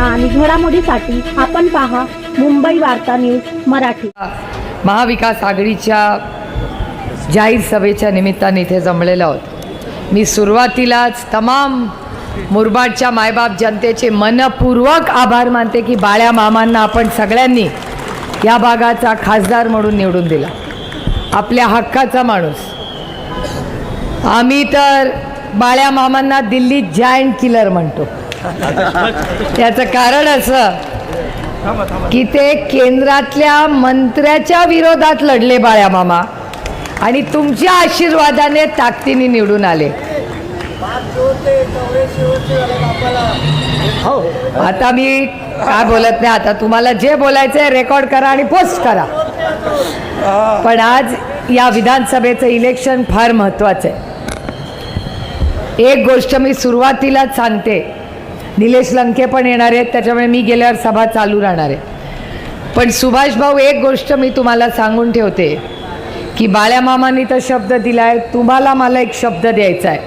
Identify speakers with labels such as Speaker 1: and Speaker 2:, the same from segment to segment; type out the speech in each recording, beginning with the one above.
Speaker 1: बातम्या आणि घडामोडीसाठी आपण पहा मुंबई वार्ता न्यूज मराठी.
Speaker 2: महाविकास आघाडीच्या जाहीर सभेच्या निमित्ताने इथे जमलेलो आहोत. मी सुरुवातीलाच तमाम मुरबाडच्या मायबाप जनतेचे मनपूर्वक आभार मानते की बाळ्या मामांना आपण सगळ्यांनी या भागाचा खासदार म्हणून निवडून दिला. आपल्या हक्काचा माणूस. आम्ही तर बाळ्या मामांना दिल्लीत जायंट किलर म्हणतो. त्याचं कारण असं की ते केंद्रातल्या मंत्र्याच्या विरोधात लढले बाळ्या मामा. आणि तुमच्या आशीर्वादाने ताकदीने निवडून आले. हो, आता मी काय बोलत नाही आता तुम्हाला जे बोलायचं आहे रेकॉर्ड करा आणि पोस्ट करा. पण आज या विधानसभेचं इलेक्शन फार महत्त्वाचं आहे. एक गोष्ट मी सुरुवातीलाच सांगते निलेश लंके पण येणार आहेत. त्याच्यामुळे मी गेल्यावर सभा चालू राहणार आहे. पण सुभाष भाऊ एक गोष्ट मी तुम्हाला सांगून ठेवते की बाळ्या मामांनी तर शब्द दिला आहे तुम्हाला मला एक शब्द द्यायचा आहे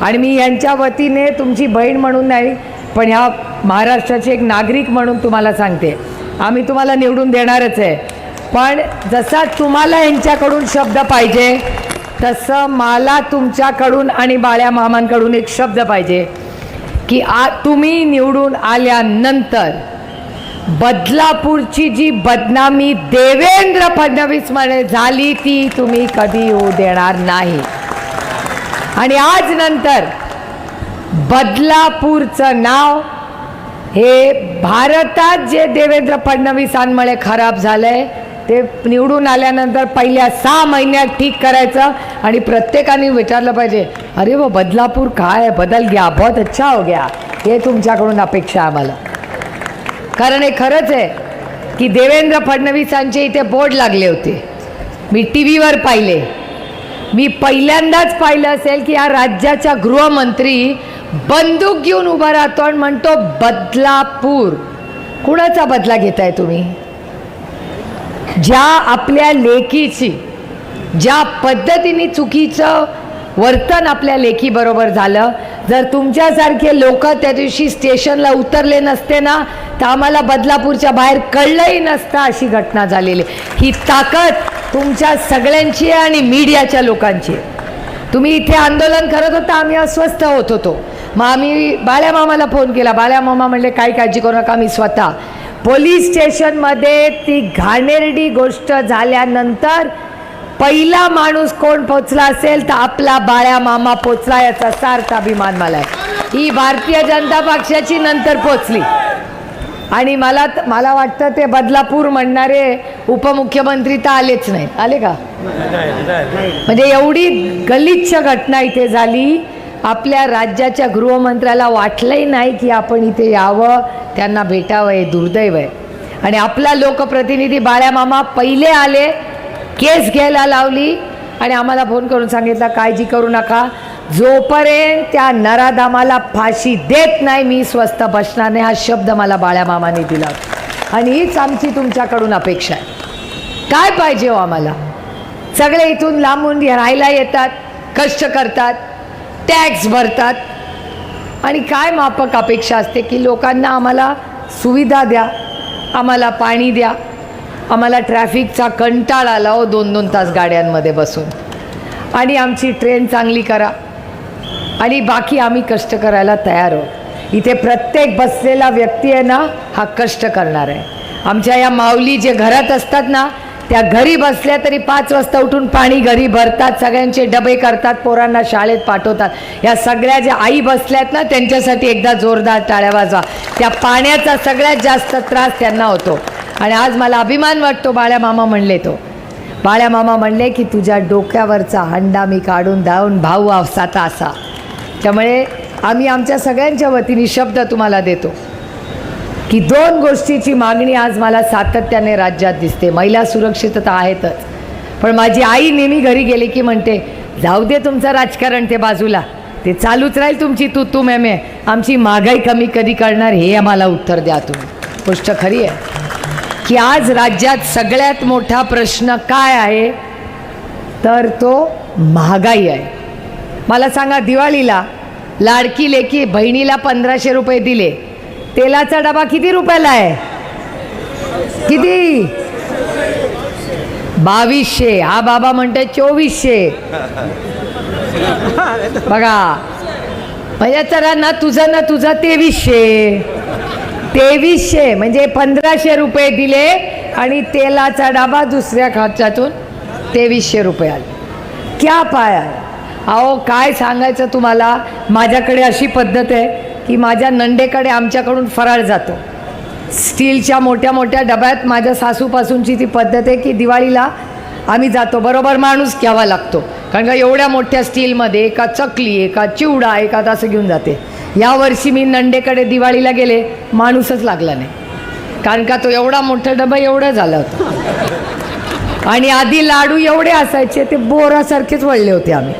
Speaker 2: आणि मी यांच्या वतीने तुमची बहीण म्हणून नाही पण ह्या महाराष्ट्राचे एक नागरिक म्हणून तुम्हाला सांगते. आम्ही तुम्हाला निवडून देणारच आहे. पण जसा तुम्हाला यांच्याकडून शब्द पाहिजे तसं मला तुमच्याकडून आणि बाळ्या मामांकडून एक शब्द पाहिजे. की आ तुम्ही निवडून आल्यानंतर बदलापूरची जी बदनामी देवेंद्र फडणवीस झाली ती तुम्ही कधी होऊ देणार नाही. आणि आज नंतर बदलापूरचं नाव हे भारतात जे देवेंद्र फडणवीसांमुळे खराब झालं आहे ते निवडून आल्यानंतर पहिल्या सहा महिन्यात ठीक करायचं आणि प्रत्येकाने विचारलं पाहिजे अरे व बदलापूर काय बदल घ्या बहुत अच्छा हो गया. हे तुमच्याकडून अपेक्षा आहे आम्हाला. कारण हे खरंच आहे की देवेंद्र फडणवीसांचे इथे बोर्ड लागले होते. मी टी व्हीवर पाहिले. मी पहिल्यांदाच पाहिलं असेल की या राज्याच्या गृहमंत्री बंदूक घेऊन उभा राहतो आणि म्हणतो बदलापूर. कुणाचा बदला घेताय तुम्ही? ज्या आपल्या लेकीची ज्या पद्धतीने चुकीचं वर्तन आपल्या लेकीबरोबर झालं जर तुमच्यासारखे लोक त्या दिवशी स्टेशनला उतरले नसते ना तर आम्हाला बदलापूरच्या बाहेर कळलंही नसतं अशी घटना झालेली ही ताकद तुमच्या सगळ्यांची आहे आणि मीडियाच्या लोकांची तुम्ही इथे आंदोलन करत होता आम्ही अस्वस्थ होत होतो. मग आम्ही बाळ्या मामाला फोन केला. बाळ्या मामा म्हणले काही काळजी करू नका मी स्वतः पोलीस स्टेशनमध्ये ती घाणेरडी गोष्ट झाल्यानंतर पहिला माणूस कोण पोचला असेल तर आपला बाळ्या मामा पोचला याचा सार्थ अभिमान मला आहे. ही भारतीय जनता पक्षाची नंतर पोचली. आणि मला मला वाटतं ते बदलापूर म्हणणारे उपमुख्यमंत्री तर आलेच नाही आले का? म्हणजे एवढी गलिच्छ घटना इथे झाली. आपल्या राज्याच्या गृहमंत्र्याला वाटलंही नाही की आपण इथे यावं त्यांना भेटावं हे दुर्दैव आहे. आणि आपला लोकप्रतिनिधी बाळ्यामामा पहिले आले केस घ्यायला लावली आणि आम्हाला फोन करून सांगितला काळजी करू नका. जोपर्यंत त्या नराधामाला फाशी देत नाही मी स्वस्त बसणार नाही हा शब्द मला बाळ्यामामाने दिला. आणि हीच आमची तुमच्याकडून अपेक्षा आहे. काय पाहिजे हो आम्हाला? सगळे इथून लांबून राहायला येतात कष्ट करतात टॅक्स भरतात. आणि काय मापक अपेक्षा असते की लोकांना आम्हाला सुविधा द्या आम्हाला पाणी द्या आम्हाला ट्रॅफिकचा कंटाळ आला हो दोन दोन तास गाड्यांमध्ये बसून. आणि आमची ट्रेन चांगली करा. आणि बाकी आम्ही कष्ट करायला तयार आहोत. इथे प्रत्येक बसलेला व्यक्ती आहे ना हा कष्ट करणार आहे. आमच्या या माऊली जे घरात असतात ना त्या घरी बसल्या तरी पाच वाजता उठून पाणी घरी भरतात सगळ्यांचे डबे करतात पोरांना शाळेत पाठवतात. या सगळ्या ज्या आई बसल्यात ना त्यांच्यासाठी एकदा जोरदार टाळ्या वाजवा. त्या पाण्याचा सगळ्यात जास्त त्रास त्यांना होतो. आणि आज मला अभिमान वाटतो बाळ्या मामा म्हणले तो. बाळ्या मामा म्हणले की तुझ्या डोक्यावरचा हंडा मी काढून धावून भाऊ असा. तासा त्यामुळे आम्ही आमच्या सगळ्यांच्या वतीने शब्द तुम्हाला देतो. की दोन गोष्टीची मागणी आज मला सातत्याने राज्यात दिसते. महिला सुरक्षितता आहेतच. पण माझी आई नेहमी घरी गेली की म्हणते जाऊ दे तुमचं राजकारण ते बाजूला. ते चालूच राहील तुमची तू तू मेमे आमची महागाई कमी कधी करणार हे आम्हाला उत्तर द्या तुम्ही. गोष्ट खरी आहे. की आज राज्यात सगळ्यात मोठा प्रश्न काय आहे? तर तो महागाई आहे. मला सांगा दिवाळीला लाडकी लेकी बहिणीला पंधराशे रुपये दिले. तेलाचा डबा किती रुपयाला आहे? किती? बावीसशे. हा बाबा म्हणते चोवीसशे. बघा. म्हणजे चला ना तुझं ना तुझं तेवीसशे. तेवीसशे म्हणजे पंधराशे रुपये दिले आणि तेलाचा डबा दुसऱ्या खर्चातून तेवीसशे रुपये आले. क्या पाया अहो काय सांगायचं तुम्हाला? माझ्याकडे अशी पद्धत आहे. की माझ्या नंडेकडे आमच्याकडून फराळ जातो. स्टीलच्या मोठ्या मोठ्या डब्यात माझ्या सासूपासूनची ती पद्धत आहे की दिवाळीला आम्ही जातो. बरोबर माणूस घ्यावा लागतो. कारण का एवढ्या मोठ्या स्टीलमध्ये एका चकली एका चिवडा एका असं घेऊन जाते. यावर्षी मी नंडेकडे दिवाळीला गेले माणूसच लागला नाही. कारण का तो एवढा मोठा डबा एवढा झाला होता. आणि आधी लाडू एवढे असायचे ते बोरासारखेच वळले होते आम्ही.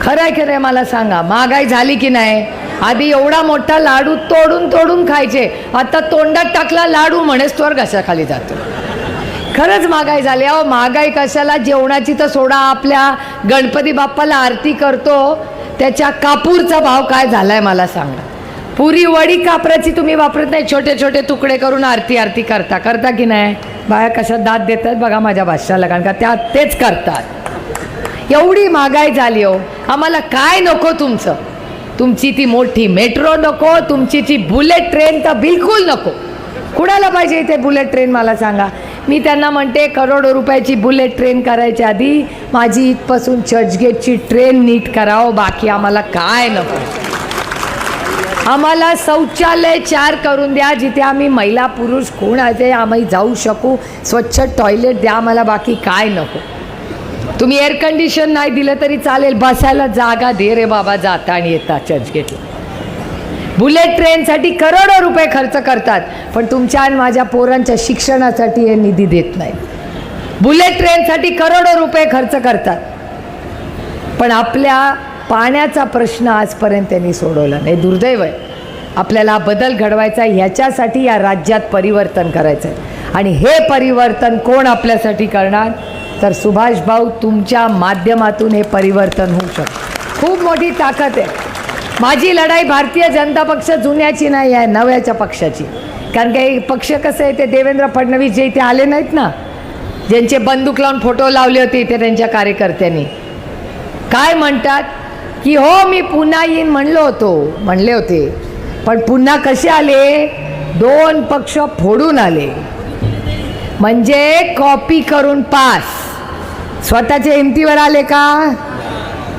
Speaker 2: खरंय खरंय मला सांगा महागाई झाली की नाही? आधी एवढा मोठा लाडू तोडून तोडून खायचे. आता तोंडात टाकला लाडू म्हणे तोवर घशाखाली जातो. खरंच महागाई झाली. अहो महागाई कशाला? जेवणाची तर सोडा आपल्या. गणपती बाप्पाला आरती करतो. त्याच्या कापूरचा भाव काय झालाय मला सांगा. पुरी वडी कापराची तुम्ही वापरत नाही. छोटे छोटे तुकडे करून आरती आरती करता. करता की नाही? बाया कशा दात देतात बघा माझ्या भाषाला कारण का त्या तेच करतात. एवढी महागाई झाली हो. आम्हाला काय नको तुमचं? तुमची ती मोठी मेट्रो नको तुमची ती बुलेट ट्रेन तर बिलकुल नको. कुणाला पाहिजे इथे बुलेट ट्रेन मला सांगा. मी त्यांना म्हणते करोडो रुपयाची बुलेट ट्रेन करायच्या आधी माझी इथपासून चर्चगेटची ट्रेन नीट करावं बाकी आम्हाला काय नको. आम्हाला शौचालय चार करून द्या जिथे आम्ही महिला पुरुष कोण आहे आम्ही जाऊ शकू. स्वच्छ टॉयलेट द्या आम्हाला बाकी काय नको. तुम्ही एअर कंडिशन नाही दिलं तरी चालेल. बसायला जागा दे रे बाबा जाता आणि येता चर्चगेटला बुलेट ट्रेनसाठी करोडो रुपये खर्च करतात. पण तुमच्या आणि माझ्या पोरांच्या शिक्षणासाठी हे निधी देत नाही बुलेट ट्रेनसाठी करोडो रुपये खर्च करतात. पण आपल्या पाण्याचा प्रश्न आजपर्यंत त्यांनी सोडवला नाही. दुर्दैव आहे. आपल्याला बदल घडवायचा आहे. ह्याच्यासाठी या राज्यात परिवर्तन करायचं आहे आणि हे परिवर्तन कोण आपल्यासाठी करणार? तर सुभाष भाऊ तुमच्या माध्यमातून हे परिवर्तन होऊ शकतं. खूप मोठी ताकद आहे. माझी लढाई भारतीय जनता पक्ष जुन्याची नाही आहे नव्याच्या पक्षाची. कारण काही पक्ष कसं आहे ते देवेंद्र फडणवीस जे इथे आले नाहीत ना ज्यांचे बंदूक लावून फोटो लावले होते इथे त्यांच्या कार्यकर्त्यांनी. काय म्हणतात? की हो मी पुन्हा येईन म्हणलो होतो म्हणले होते. पण पुन्हा कसे आले? दोन पक्ष फोडून आले. म्हणजे कॉपी करून पास स्वतःच्या हिमतीवर आले का?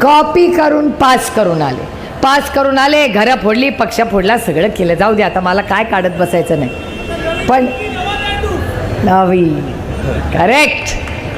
Speaker 2: कॉपी करून पास करून आले. पास करून आले घरं फोडली पक्ष फोडला सगळं केलं. जाऊ दे आता मला काय काढत बसायचं नाही. पण नवी. करेक्ट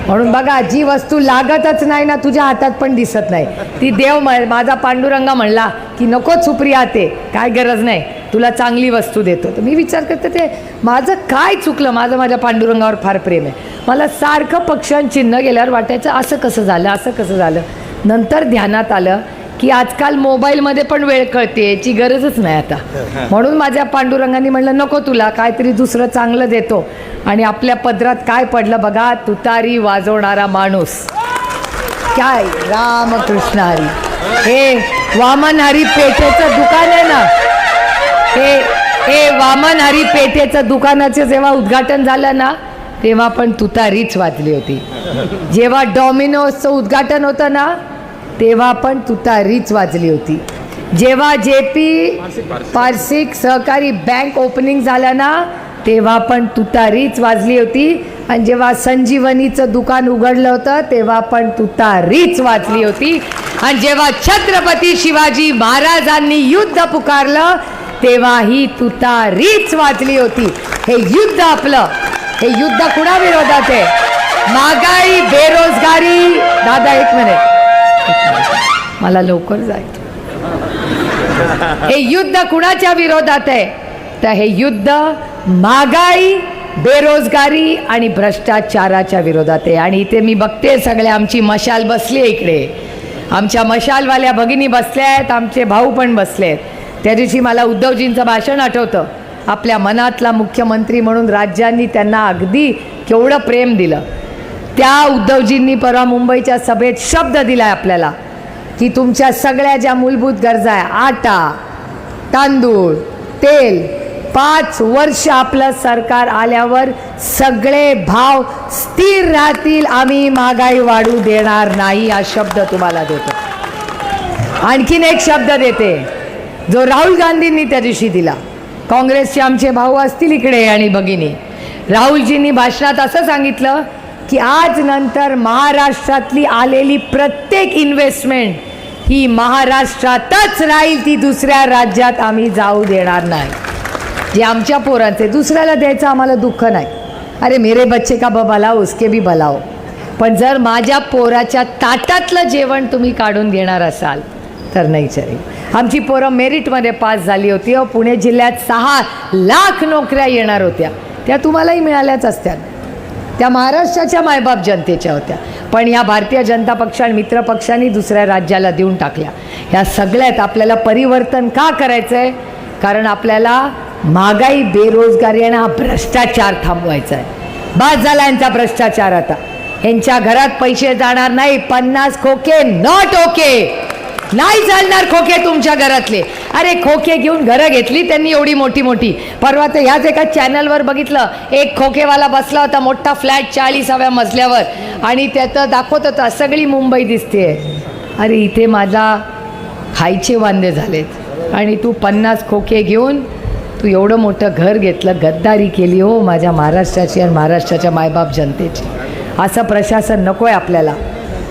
Speaker 2: म्हणून बघा जी वस्तू लागतच नाही ना तुझ्या हातात पण दिसत नाही. ती देव माझा पांडुरंगा म्हणला की नको सुप्रिया ते काय गरज नाही. तुला चांगली वस्तू देतो. तर मी विचार करते ते माझं काय चुकलं? माझं माझ्या पांडुरंगावर फार प्रेम आहे. मला सारखं पक्ष्यांचिन्ह चिन्ह गेल्यावर वाटायचं असं कसं झालं असं कसं झालं? नंतर ध्यानात आलं की आजकाल मोबाईलमध्ये पण वेळ कळते याची गरजच नाही आता. म्हणून माझ्या पांडुरंगाने म्हणलं नको तुला काहीतरी दुसरं चांगलं देतो. आणि आपल्या पदरात काय पडलं बघा तुतारी वाजवणारा माणूस. काय? रामकृष्ण हरी. हे वामन हरी पेठेचं दुकान आहे ना? हे हे वामन हरी पेठेचं दुकानाचं जेव्हा उद्घाटन झालं ना तेव्हा पण तुतारीच वाजली होती. जेव्हा डॉमिनोजचं उद्घाटन होतं ना तेव्हा पण तुतारीच वाजली होती. जेव्हा जे पी पार्सिक सहकारी बँक ओपनिंग झालं ना तेव्हा पण तुतारीच वाजली होती. आणि जेव्हा संजीवनीचं दुकान उघडलं होतं तेव्हा पण तुतारीच वाजली होती. आणि जेव्हा छत्रपती शिवाजी महाराजांनी युद्ध पुकारलं तेव्हा ही तुतारीच वाजली होती. हे युद्ध आपलं. हे युद्ध कुणाविरोधात आहे? महागाई बेरोजगारी. दादा एक मिनिट. मला लवकर जायचं हे युद्ध कुणाच्या विरोधात आहे? तर हे युद्ध महागाई बेरोजगारी आणि भ्रष्टाचाराच्या विरोधात आहे. आणि इथे मी बघते सगळे आमची मशाल बसली आहे इकडे. आमच्या मशालवाल्या भगिनी बसल्या आहेत आमचे भाऊ पण बसले आहेत. त्या दिवशी मला उद्धवजींचं भाषण आठवतं. आपल्या मनातला मुख्यमंत्री म्हणून राज्यांनी त्यांना अगदी केवढं प्रेम दिलं. त्या उद्धवजींनी परवा मुंबईच्या सभेत शब्द दिलाय आपल्याला की तुमच्या सगळ्या ज्या मूलभूत गरजा आहे आटा तांदूळ तेल पाच वर्ष आपलं सरकार आल्यावर सगळे भाव स्थिर राहतील आम्ही महागाई वाढू देणार नाही हा शब्द तुम्हाला देतो. आणखीन एक शब्द देते. जो राहुल गांधींनी त्या दिवशी दिला. काँग्रेसचे आमचे भाऊ असतील इकडे आणि भगिनी. राहुलजींनी भाषणात असं सांगितलं की आज नंतर महाराष्ट्रातली आलेली प्रत्येक इन्व्हेस्टमेंट ही महाराष्ट्रातच राहील ती दुसऱ्या राज्यात आम्ही जाऊ देणार नाही. जे आमच्या पोरांचे दुसऱ्याला द्यायचं आम्हाला दुःख नाही. अरे मेरे बच्चे का ब उसके बी बलाव पण जर माझ्या पोराच्या ताटातलं जेवण तुम्ही काढून घेणार असाल तर नाही चरेल आमची पोरं मेरिटमध्ये पास झाली होती. व पुणे जिल्ह्यात सहा लाख नोकऱ्या येणार होत्या. त्या तुम्हालाही मिळाल्याच असत्या. त्या महाराष्ट्राच्या मायबाप जनतेच्या होत्या. पण या भारतीय जनता पक्ष आणि मित्र पक्षांनी दुसऱ्या राज्याला देऊन टाकल्या. या सगळ्यात आपल्याला परिवर्तन का करायचं आहे कारण आपल्याला महागाई बेरोजगारी आणि हा भ्रष्टाचार थांबवायचा आहे बाद झाला यांचा भ्रष्टाचार आता. यांच्या घरात पैसे जाणार नाही. पन्नास खोके नॉट ओके नाही चालणार खोके तुमच्या घरातले. अरे खोके घेऊन घरं घेतली त्यांनी एवढी मोठी मोठी. परवा तर ह्याच एका चॅनलवर बघितलं. एक खोकेवाला बसला होता मोठा फ्लॅट चाळीसाव्या मजल्यावर. आणि त्याचं दाखवत होता सगळी मुंबई दिसते. अरे इथे माझा खायचे वांदे झालेत. आणि तू पन्नास खोके घेऊन तू एवढं मोठं घर घेतलं गद्दारी केली हो माझ्या महाराष्ट्राची आणि महाराष्ट्राच्या मायबाप जनतेची. असं प्रशासन नको आहे आपल्याला.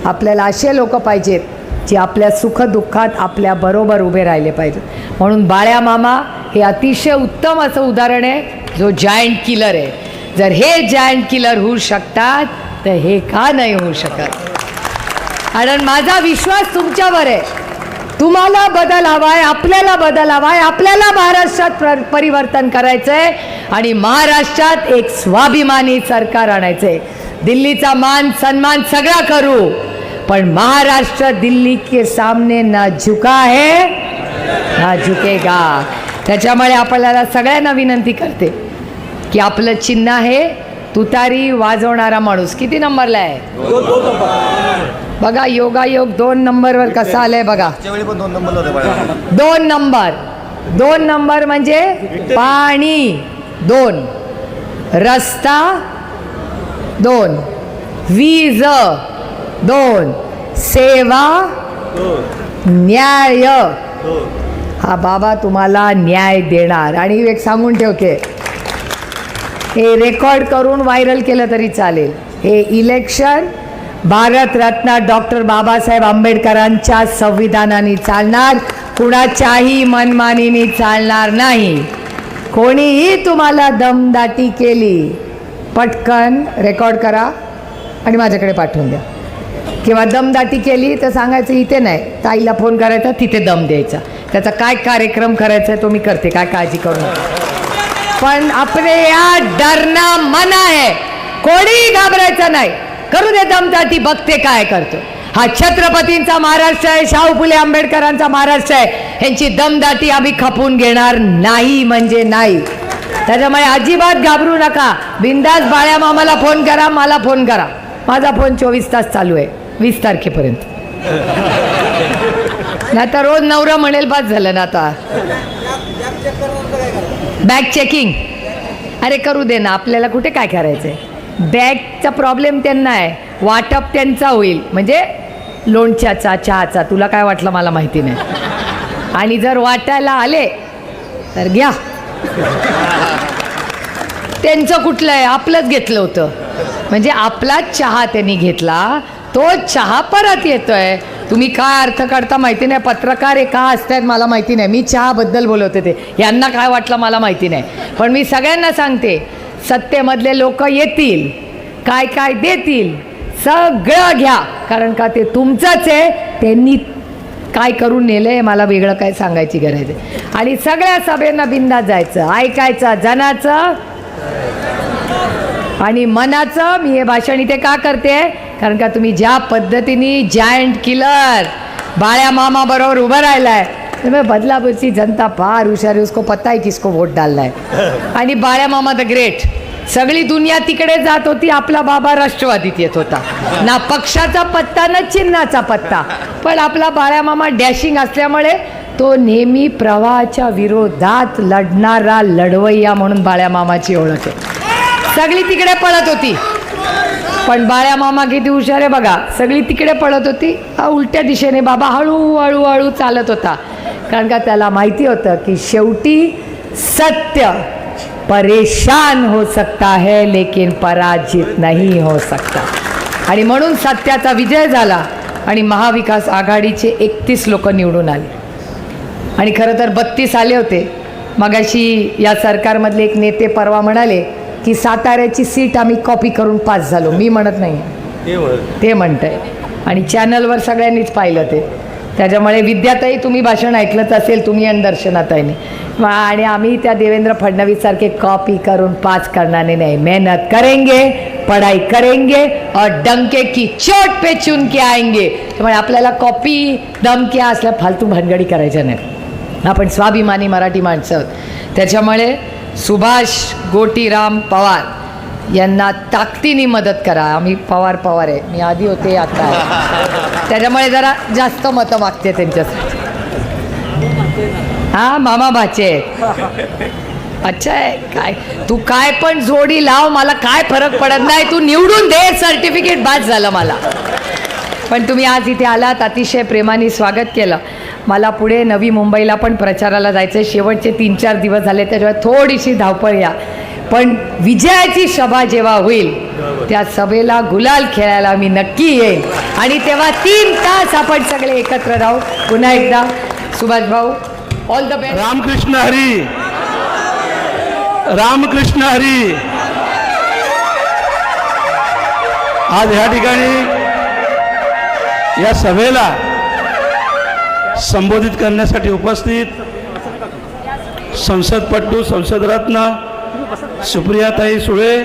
Speaker 2: आपल्याला असे लोक पाहिजेत. जे आपल्या सुखदुःखात आपल्या बरोबर उभे राहिले पाहिजेत म्हणून बाळ्या मामा हे अतिशय उत्तम असं उदाहरण आहे जो जायंट किलर आहे. जर हे जायंट किलर होऊ शकतात तर हे का नाही होऊ शकत? कारण माझा विश्वास तुमच्यावर आहे. तुम्हाला बदल हवाय आपल्याला बदल हवाय आपल्याला महाराष्ट्रात परिवर्तन करायचं आहे आणि महाराष्ट्रात एक स्वाभिमानी सरकार आणायचं आहे दिल्लीचा मान सन्मान सगळा करू. पण महाराष्ट्र दिल्ली के सामने ना झुका है ना झुकेगा. त्याच्यामुळे आपल्याला सगळ्यांना विनंती करते की आपलं चिन्ह आहे तुतारी वाजवणारा माणूस. किती नंबरला आहे? बघा योगायोग दोन नंबरवर कसा आलाय बघा.
Speaker 3: दोन नंबर.
Speaker 2: दोन नंबर म्हणजे पाणी. दोन. रस्ता. दोन. वीज. दोन. सेवा न्याय. हा बाबा तुम्हाला न्याय देणार. आणि एक सांगून ठेवते. हे रेकॉर्ड करून व्हायरल केलं तरी चालेल. हे इलेक्शन भारतरत्न डॉक्टर बाबासाहेब आंबेडकरांच्या संविधानाने चालणार. कुणाच्याही मनमानीने चालणार नाही. कोणीही तुम्हाला दमदाटी केली पटकन रेकॉर्ड करा आणि माझ्याकडे पाठवून द्या. किंवा दमदाटी केली तर सांगायचं इथे नाही. ताईला फोन करायचा तिथे दम द्यायचा. त्याचा काय कार्यक्रम करायचा आहे तो मी करते काय काळजी करू नका. पण आपले या डरना मना आहे. कोणीही घाबरायचं नाही. करू दे दमदाटी बघते काय करतो. हा छत्रपतींचा महाराष्ट्र आहे शाहू फुले आंबेडकरांचा महाराष्ट्र आहे. यांची दमदाटी आम्ही खपून घेणार नाही म्हणजे नाही. त्याच्यामुळे अजिबात घाबरू नका. बिंदास बाळ्या मामाला फोन करा मला फोन करा. माझा फोन चोवीस तास चालू आहे. वीस तारखेपर्यंत. नाही तर रोज नवरा म्हणेल बाद झालं ना आता. बॅग चेकिंग अरे करू दे ना आपल्याला कुठे काय करायचं आहे बॅगचा प्रॉब्लेम त्यांना आहे. वाटप त्यांचा होईल. म्हणजे लोणच्याचा चहाचा तुला काय वाटलं मला माहिती नाही. आणि जर वाटायला आले तर घ्या. त्यांचं कुठलं आहे? आपलंच घेतलं होतं. म्हणजे आपलाच चहा त्यांनी घेतला तो चहा परत येतोय. तुम्ही काय अर्थ काढता माहिती नाही. पत्रकार एका का असतात मला माहिती नाही. मी चहाबद्दल बोलवते ते यांना काय वाटलं मला माहिती नाही. पण मी सगळ्यांना सांगते सत्तेमधले लोक येतील. काय काय देतील सगळं घ्या. कारण का ते तुमचंच आहे. त्यांनी काय करून नेलं आहे मला वेगळं काय सांगायची गरज आहे. आणि सगळ्या सभेंना बिंदा जायचं ऐकायचं जनाचं. आणि मनाचं मी हे भाषण इथे का करते? कारण का तुम्ही ज्या पद्धतीने जायंट किलर बाळ्या मामा बरोबर उभं राहिलाय तुम्ही बदलापूरची जनता फार हुशार आहे उसको पता है किसको वोट डालना है आणि बाळ्या मामा द ग्रेट सगळी दुनिया तिकडे जात होती आपला बाबा राष्ट्रवादीत येत होता. ना पक्षाचा पत्ता ना चिन्हाचा पत्ता. पण आपला बाळ्या मामा डॅशिंग असल्यामुळे तो नेहमी प्रवाहाच्या विरोधात लढणारा लढवय्या म्हणून बाळ्या मामाची ओळख आहे. सगळी तिकडे पळत होती. पण बाळ्या मामा किती हुशार आहे बघा. सगळी तिकडे पळत होती. हा उलट्या दिशेने बाबा हळूहळू हळू चालत होता. कारण का त्याला माहिती होतं की शेवटी सत्य परेशान हो सकता है लेकिन पराजित नाही हो सकता. आणि म्हणून सत्याचा विजय झाला आणि महाविकास आघाडीचे एकतीस लोक निवडून आले. आणि खरं तर बत्तीस आले होते. मगाशी या सरकारमधले एक नेते परवा म्हणाले की साताऱ्याची सीट आम्ही कॉपी करून पास झालो. मी म्हणत नाही. ते म्हणतंय. आणि चॅनलवर सगळ्यांनीच पाहिलं ते. त्याच्यामुळे विद्याताई तुम्ही भाषण ऐकलंच असेल तुम्ही आणि दर्शनाताईने. आणि आम्ही त्या देवेंद्र फडणवीस सारखे कॉपी करून पास करणारे नाही. मेहनत करेंगे पढ़ाई करेंगे और डंके की चोट पे चुन के आएंगे. त्यामुळे आपल्याला कॉपी दमक्या असल्या फालतू भानगडी करायच्या नाही आपण स्वाभिमानी मराठी माणसं आहोत. त्याच्यामुळे सुभाष गोटीराम पवार यांना ताकदीने मदत करा. आम्ही पवार पवार आहे. मी आधी होते आता त्याच्यामुळे जरा जास्त मतं मागते त्यांच्यासाठी. हा मामा भाचे. अच्छा आहे. काय? तू काय पण जोडी लाव मला काय फरक पडत नाही. तू निवडून दे सर्टिफिकेट बाद झालं मला. पण तुम्ही आज इथे आलात अतिशय प्रेमाने स्वागत केलं. मला पुढे नवी मुंबईला पण प्रचाराला जायचं आहे शेवटचे तीन चार दिवस झाले त्याच्यामुळे थोडीशी धावपळ या. पण विजयाची सभा जेव्हा होईल त्या सभेला गुलाल खेळायला मी नक्की येईल आणि तेव्हा तीन तास आपण सगळे एकत्र राहू. पुन्हा एकदा सुभाष भाऊ all the best
Speaker 3: Ramkrishna Hari. Ramkrishna Hari. आज ह्या ठिकाणी या सभेला संबोधित करण्यासाठी उपस्थित संसदपटू संसदरत्न सुप्रियाताई सुळे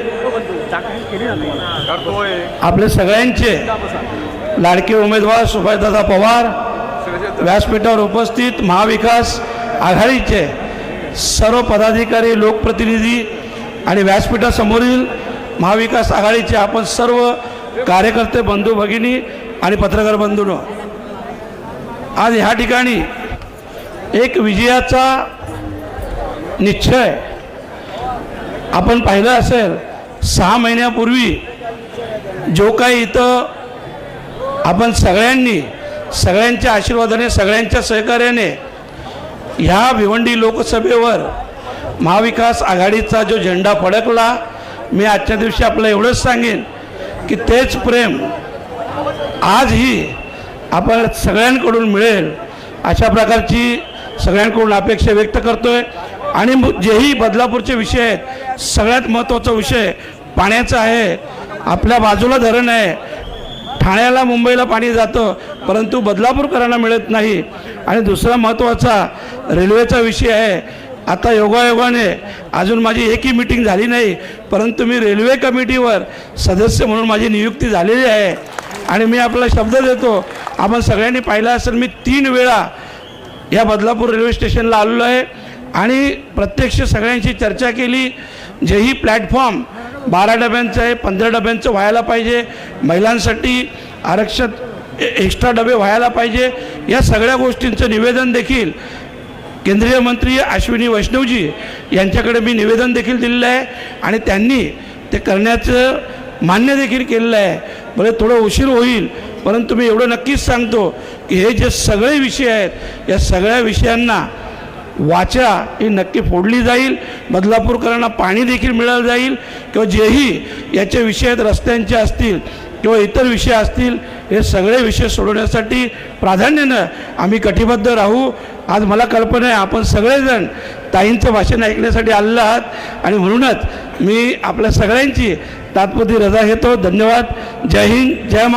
Speaker 3: आपले सगळ्यांचे लाडके उमेदवार सुभाषदादा पवार व्यासपीठावर उपस्थित महाविकास आघाडीचे सर्व पदाधिकारी लोकप्रतिनिधी आणि व्यासपीठासमोरील महाविकास आघाडीचे आपण सर्व कार्यकर्ते बंधू भगिनी आणि पत्रकार बंधूंनो आज ह्या ठिकाणी एक विजयाचा निश्चय. आपण पाहिलं असेल सहा महिन्यापूर्वी जो काही इथं आपण सगळ्यांनी सगळ्यांच्या आशीर्वादाने सगळ्यांच्या सहकार्याने ह्या भिवंडी लोकसभेवर महाविकास आघाडीचा जो झेंडा फडकला मी आजच्या दिवशी आपलं एवढंच सांगेन की तेच प्रेम आजही आपण सगळ्यांकडून मिळेल अशा प्रकारची सगळ्यांकडून अपेक्षा व्यक्त करतोय. आणि जेही बदलापूरचे विषय आहेत सगळ्यात महत्त्वाचा विषय पाण्याचा आहे. आपल्या बाजूला धरण आहे. ठाण्याला मुंबईला पाणी जातं परंतु बदलापूरकरांना मिळत नाही. आणि दुसरा महत्त्वाचा रेल्वेचा विषय आहे आता योगायोगाने अजून माझी एकही मिटिंग झाली नाही परंतु मी रेल्वे कमिटीवर सदस्य म्हणून माझी नियुक्ती झालेली आहे. आणि मी आपला शब्द देतो आपण सगळ्यांनी पाहिलं असेल मी तीन वेळा या बदलापूर रेल्वे स्टेशनला आलेलो आहे. आणि प्रत्यक्ष सगळ्यांशी चर्चा केली जेही प्लॅटफॉर्म बारा डब्यांचं आहे पंधरा डब्यांचं व्हायला पाहिजे महिलांसाठी आरक्षण ए- एक्स्ट्रा डबे व्हायला पाहिजे या सगळ्या गोष्टींचं निवेदन देखील केंद्रीय मंत्री अश्विनी वैष्णवजी यांच्याकडे मी निवेदन देखील दिलेलं आहे आणि त्यांनी ते करण्याचं मान्य देखील केलेलं आहे. भले थोडं उशीर होईल परंतु मी एवढं नक्कीच सांगतो की हे जे सगळे विषय आहेत या सगळ्या विषयांना वाचा ही नक्की फोडली जाईल बदलापूरकरांना पाणी देखील मिळालं जाईल किंवा जेही याचे विषय आहेत रस्त्यांचे असतील किंवा इतर विषय असतील हे सगळे विषय सोडवण्यासाठी प्राधान्यानं आम्ही कटिबद्ध राहू. आज मला कल्पना आहे आपण सगळेजण ताईंचं भाषण ऐकण्यासाठी आलेलं आहात. आणि म्हणूनच मी आपल्या सगळ्यांची तात्पुरती रजा घेतो. धन्यवाद. जय हिंद. जय मा